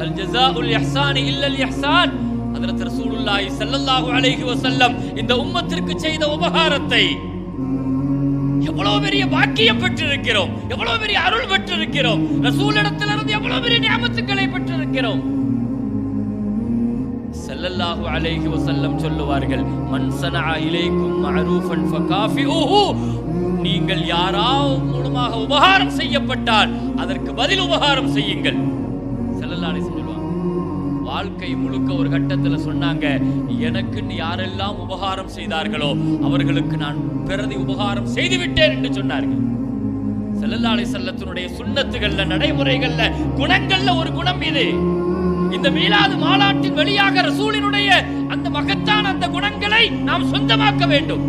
கிடையாது இஹ்சானி இல்லல் இஹ்சான் ரசூலுல்லாஹி ஸல்லல்லாஹு அலைஹி வஸல்லம் இந்த உம்மத்திற்கு செய்த உபகாரத்தை எவ்வளவு பெரிய பாக்கியம் பெற்றிருக்கிறோம். எவ்வளவு பெரிய அருள் பெற்றிருக்கிறோம். ரசூலிடத்திலிருந்து எவ்வளவு பெரிய நியமத்துக்களை பெற்றிருக்கிறோம். செல்லல்லாஹு அலைஹி வஸல்லம் சொல்லுவார்கள் மன் சனஅ இலைக்கும் மஅரூஃபன் ஃபகாஃபிஹு நீங்கள் யாராவது மூலமாக உபகாரம் செய்யப்பட்டால் அதற்கு பதில் உபகாரம் செய்யுங்கள். ஸல்லல்லாஹு சொல்லுவாங்க. வாழ்க்கை முழுக்க ஒரு கட்டத்துல சொன்னாங்க எனக்குன்னு யாரெல்லாம் உபகாரம் செய்தார்களோ அவர்களுக்கு நான் பிரதி உபகாரம் செய்து விட்டேன் என்று சொன்னார்கள். ஸல்லல்லாஹு செல்லத்தினுடைய சுண்ணத்துகள்ல நடைமுறைகள்ல குணங்கள்ல ஒரு குணம் இது. இந்த மீலாது மாநாட்டின் வழியாக ரசூலினுடைய அந்த மகத்தான அந்த குணங்களை நாம் சொந்தமாக்க வேண்டும்.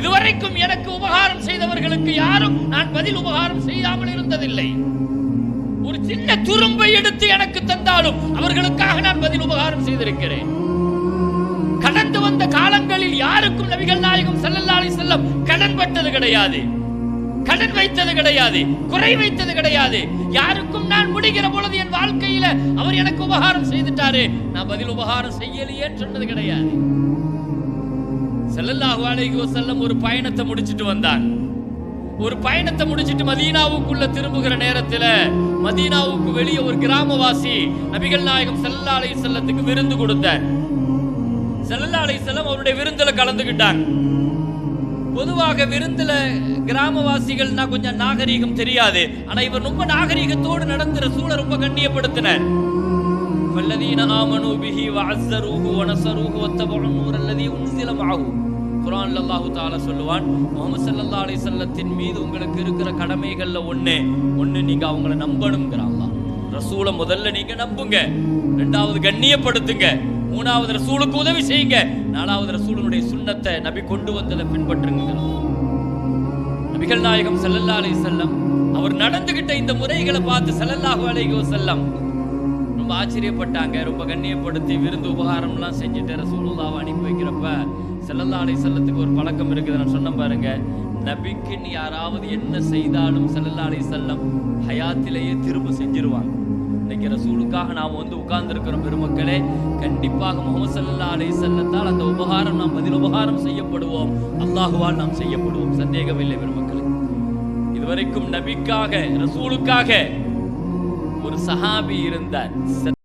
இதுவரைக்கும் எனக்கு உபகாரம் செய்தவர்களுக்கு யாரும் நான் பதில் உபகாரம் செய்யாமல் இருந்ததில்லை. ஒரு சின்ன துரும்பை எடுத்து எனக்கு தந்தாலும் அவர்களுக்காக நான் பதில் உபகாரம் செய்திருக்கிறேன். கடந்து வந்த காலங்களில் யாருக்கும் நபிகள் நாயகம் செல்லல்லாலை செல்லம் கடன் பட்டது கிடையாது. கடன் வைத்தது கிடையாது. குறை வைத்தது கிடையாது. யாருக்கும் நான் முடிகிற பொழுது என் வாழ்க்கையில அவர் எனக்கு உபகாரம் செய்துட்டாரு நான் பதில் உபகாரம் செய்யலையே சொன்னது கிடையாது. செல்லல்லாஹு அலைஹி வஸல்லம் ஒரு பயணத்தை முடிச்சிட்டு வந்தார் ஒரு பயணத்தை முடிச்சிட்டு மதீனாவுக்குள்ள திரும்புகிற நேரத்துல மதீனாவுக்கு வெளியே ஒரு கிராமவாசி நபிகள் நாயகம் ஸல்லல்லாஹு அலை செல்லத்துக்கு விருந்து கொடுத்தார். ஸல்லல்லாஹு அலை செல்லம் அவருடைய விருந்துல கலந்துகிட்டாங்க. பொதுவாக விருந்துல கிராமவாசிகள்னா கொஞ்சம் நாகரீகம் தெரியாது. ஆனா இவர் ரொம்ப நாகரீகத்தோடு நடந்துற சூழ ரொம்ப கண்ணியப்படுத்தினார். فالذين آمنوا به وعزروه ونصروه واتبعوا النور الذي أنزل معه குர்ஆன்ல அல்லாஹ் தஆலா சொல்லுவான் முஹம்மது ஸல்லல்லாஹு அலைஹி வஸல்லத்தின் மீது உங்களுக்கு இருக்கிற கடமைகள்ல ஒண்ணு ஒண்ணு நீங்க அவங்கள நம்பணும்ங்கற அல்லாஹ் ரசூலை முதல்ல நீங்க நம்புங்க ரெண்டாவது கண்ணியப்படுத்துங்க மூணாவது ரசூலுக்கு உதவி செய்யுங்க நாலாவது ரசூலுடைய சுன்னத்தை நபி கொண்டு வந்ததை பின்பற்றுங்க நபிகள் நாயகம் ஸல்லல்லாஹு அலைஹி வஸல்லம் அவர் நடந்துகிட்ட இந்த முறைகளை பார்த்து ஸல்லல்லாஹு அலைஹி வஸல்லம் ரொம்ப ஆச்சரியப்பட்டாங்க ரொம்ப கண்ணியப்படுத்தி விருந்து உபகாரம்லாம் செஞ்சுட்டு ரசூலுல்லாவை அனுப்பி வைக்கிறப்ப ஸல்லல்லாஹு அலைஹி செல்லத்துக்கு ஒரு பழக்கம் இருக்குது நான் சொன்ன பாருங்க. நபிக்குன்னு யாராவது என்ன செய்தாலும் ஸல்லல்லாஹு அலைஹி செல்லம் ஹயாத்திலேயே திரும்ப செஞ்சிருவாங்க. இன்னைக்கு ரசூலுக்காக நாம் வந்து உட்கார்ந்துருக்கிறோம் பெருமக்களே. கண்டிப்பாக முகமது ஸல்லல்லாஹு அலை செல்லத்தால் அந்த உபகாரம் நாம் பதில் உபகாரம் செய்யப்படுவோம். அல்லாஹுவால் நாம் செய்யப்படுவோம். சந்தேகமில்லை பெருமக்களே. இதுவரைக்கும் நபிக்காக ரசூலுக்காக ஒரு சஹாபி இருந்தார்